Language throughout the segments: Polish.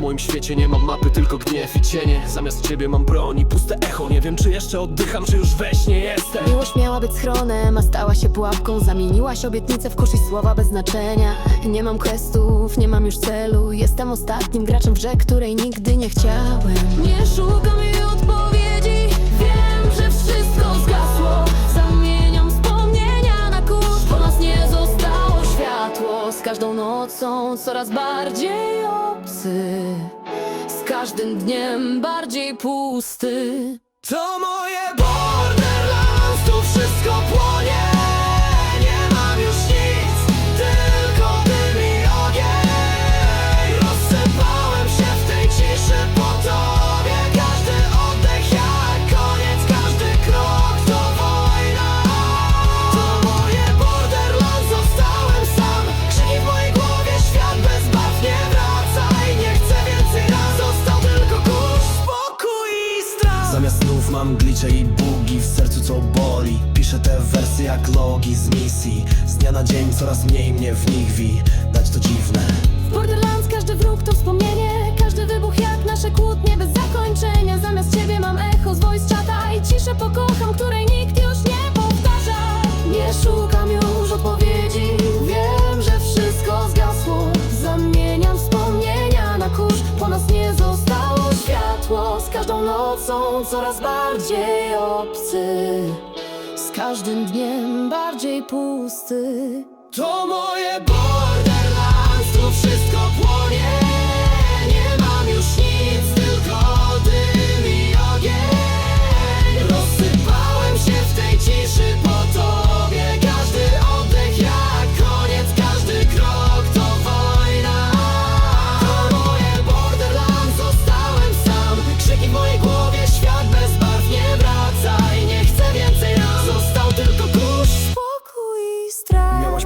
moim świecie nie mam mapy, tylko gniew i cienie. Zamiast ciebie mam broń i puste echo. Nie wiem czy jeszcze oddycham, czy już we śnie jestem. Miłość miała być schronem, a stała się pułapką. Zamieniłaś obietnice w kurz i słowa bez znaczenia. Nie mam questów, nie mam już celu. Jestem ostatnim graczem w grze, której nigdy nie chciałem. Nie szukam jej nocą coraz bardziej obcy. Z każdym dniem bardziej pusty. To moje Borderlands, glicze i bugi w sercu co boli. Piszę te wersy jak logi z misji. Z dnia na dzień coraz mniej mnie w nich wi. Dać to dziwne Z każdą nocą coraz bardziej obcy Z każdym dniem bardziej pusty. To moje Borderlands,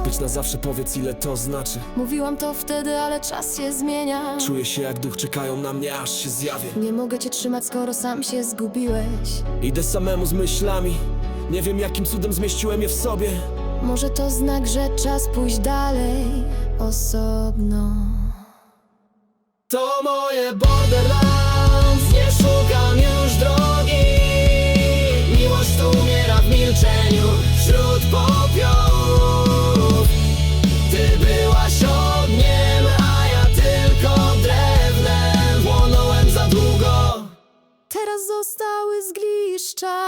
być na zawsze, powiedz ile to znaczy. Mówiłam to wtedy, ale czas się zmienia. Czuję się jak duch, czekają na mnie aż się zjawię. Nie mogę cię trzymać, skoro sam się zgubiłeś. Idę samemu z myślami. Nie wiem jakim cudem zmieściłem je w sobie. Może to znak, że czas pójść dalej osobno. To moje Borderlands. Nie szukam zostały zgliszcza